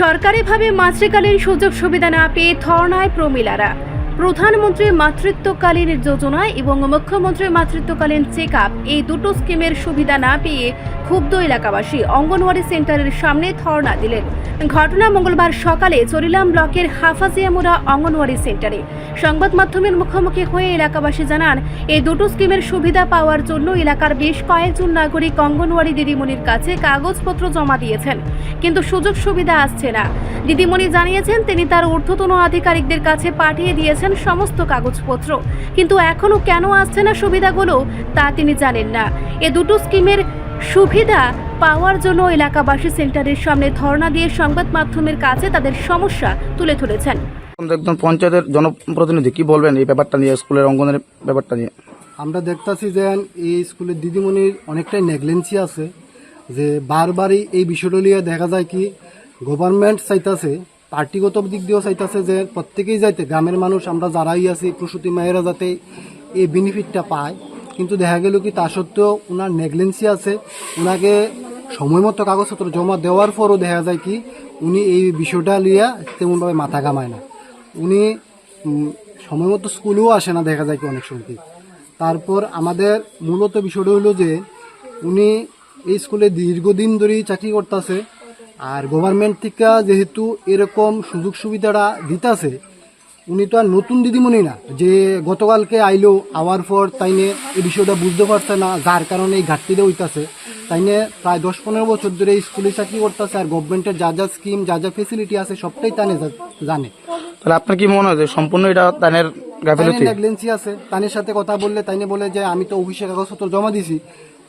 সরকারিভাবে মাতৃকালীন সুযোগ সুবিধা না পেয়ে ধর্নায় প্রমিলারা। প্রধানমন্ত্রীর মাতৃত্বকালীন যোজনা এবং মুখ্যমন্ত্রীর মাতৃত্বকালীন চেক এই দুটো স্কিমের সুবিধা না পেয়ে ক্ষুব্ধ এলাকাবাসী অঙ্গনওয়াড়ি সেন্টারের সামনে ধর্ণা দিলেন। ঘটনা মঙ্গলবার সকালে চরিলাম ব্লকের হাফাজিয়ামুরা অঙ্গনওয়াড়ি সেন্টারে। সংবাদ মাধ্যমের মুখোমুখি হয়ে এলাকাবাসী জানান, এই দুটো স্কিমের সুবিধা পাওয়ার জন্য এলাকার বেশ কয়েকজন নাগরিক অঙ্গনওয়াড়ি দিদিমণির কাছে কাগজপত্র জমা দিয়েছেন। কিন্তু সুযোগ সুবিধা আসছে না। দিদিমণি জানিয়েছেন তিনি তার ঊর্ধ্বতন আধিকারিকদের কাছে পাঠিয়ে দিয়েছেন সমস্ত কাগজপত্র। কিন্তু এখনও কেন আসছে না সুবিধাগুলো তা তিনি জানেন না। এ দুটো স্কিমের সুবিধা পাওয়ার জন্য এলাকাবাসী সেন্টারের সামনে ধর্ণা দিয়ে সংবাদ মাধ্যমের কাছে তাদের সমস্যা তুলে ধরেছেন। একজন পঞ্চায়েতের জনপ্রতিনিধি কি বলবেন এই ব্যাপারটা নিয়ে স্কুলের অঙ্গনের ব্যাপারটা নিয়ে? আমরা দেখতাছি যে এই স্কুলের দিদিমণির অনেকটাই নেগলেন্সি আছে। যে বারবারই এই বিষয়টা নিয়ে দেখা যায় কি গভর্নমেন্ট চাইতাছে, পার্টিগত দিক দিয়েও চাইতাছে যে প্রত্যেকেই যাইতে, গ্রামের মানুষ, আমরা যারাই আছি, প্রসূতি মায়েরা যাতে এই বেনিফিটটা পায় কিন্তু দেখা গেল কি তা সত্ত্বেও ওনার নেগলেন্সি আছে ওনাকে সময় মতো কাগজপত্র জমা দেওয়ার পরও দেখা যায় কি উনি এই বিষয়টা লিয়া তেমনভাবে মাথা ঘামায় না উনি সময় মতো স্কুলেও আসে না দেখা যায় কি অনেক সময়। তারপর আমাদের মূলত বিষয়টা হলো যে উনি এই স্কুলে দীর্ঘদিন ধরেই চাকরি করতেছে। আর গভর্নমেন্ট থেকে যেহেতু এরকম সুযোগ সুবিধাটা দিতাছে উনি তো আর নতুন দিদিমণি না। যে গতকালকে আইলো আওয়ার পর তাইনে এই বিষয়টা বুঝতে পারছে না যার কারণে এই ঘাটতিটা হইতাছে। তাইনে প্রায় দশ পনেরো বছর ধরে এই স্কুলে চাকরি করতেছে আর গভর্নমেন্টের যা যা স্কিম যা যা ফেসিলিটি আছে সবটাই তানে জানে। তাহলে আপনার কি মনে হয় সম্পূর্ণ এটা গাফিলতি? নেগলেন্সি আছে। তানের সাথে কথা বললে তাইনে বলে যে আমি তো অফিসে কাগজপত্র জমা দিছি।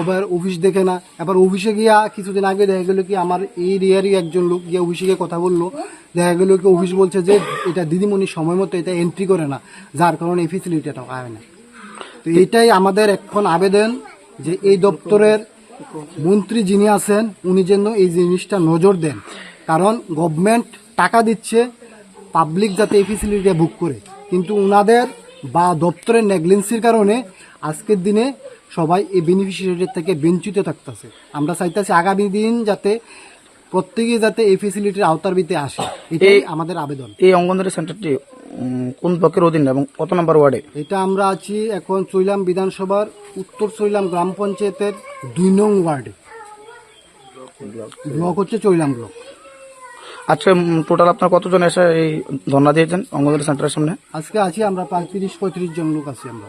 এবার অফিস দেখে না। এবার অফিসে গিয়া কিছুদিন আগে দেখা গেলো কি আমার এই এরিয়ারই একজন লোক গিয়ে অফিসে গিয়ে কথা বলল। দেখা গেলো কি অফিস বলছে যে, এটা দিদিমণি সময় মতো এটা এন্ট্রি করে না। যার কারণে এই ফেসিলিটিটা পায় না। তো এইটাই আমাদের এখন আবেদন যে এই দপ্তরের মন্ত্রী যিনি আছেন, উনি যেন এই জিনিসটা নজর দেন। কারণ গভর্নমেন্ট টাকা দিচ্ছে পাবলিক যাতে এই ফেসিলিটিটা বুক করে। কিন্তু উনাদের বা দপ্তরের নেগলেন্সির কারণে আজকের দিনে সবাই এই বেনিফিশিয়ারির থেকে বঞ্চিত থাকতেছে। আমরা চাইতেছি আগামী দিন যাতে প্রত্যেকে যাতে এই ফেসিলিটির আওতার ভিতরে আসে। এটাই আমাদের আবেদন। এই অঙ্গনওয়াড়ি সেন্টারটি কোন ব্লকের অধীন এবং কত নম্বর ওয়ার্ডে? এটা আমরা আছি এখন চৈলাম বিধানসভার উত্তর চৈলাম গ্রাম পঞ্চায়েতের দুই নং ওয়ার্ডে। ব্লক হচ্ছে চৈলাম ব্লক। আজকে টোটাল আপনার কতজন এসে এই ধর্ণা দিয়েছেন অঙ্গনওয়াড়ি সেন্টারের সামনে? আজকে আছি আমরা তিরিশ পঁয়ত্রিশ জন লোক আছি আমরা।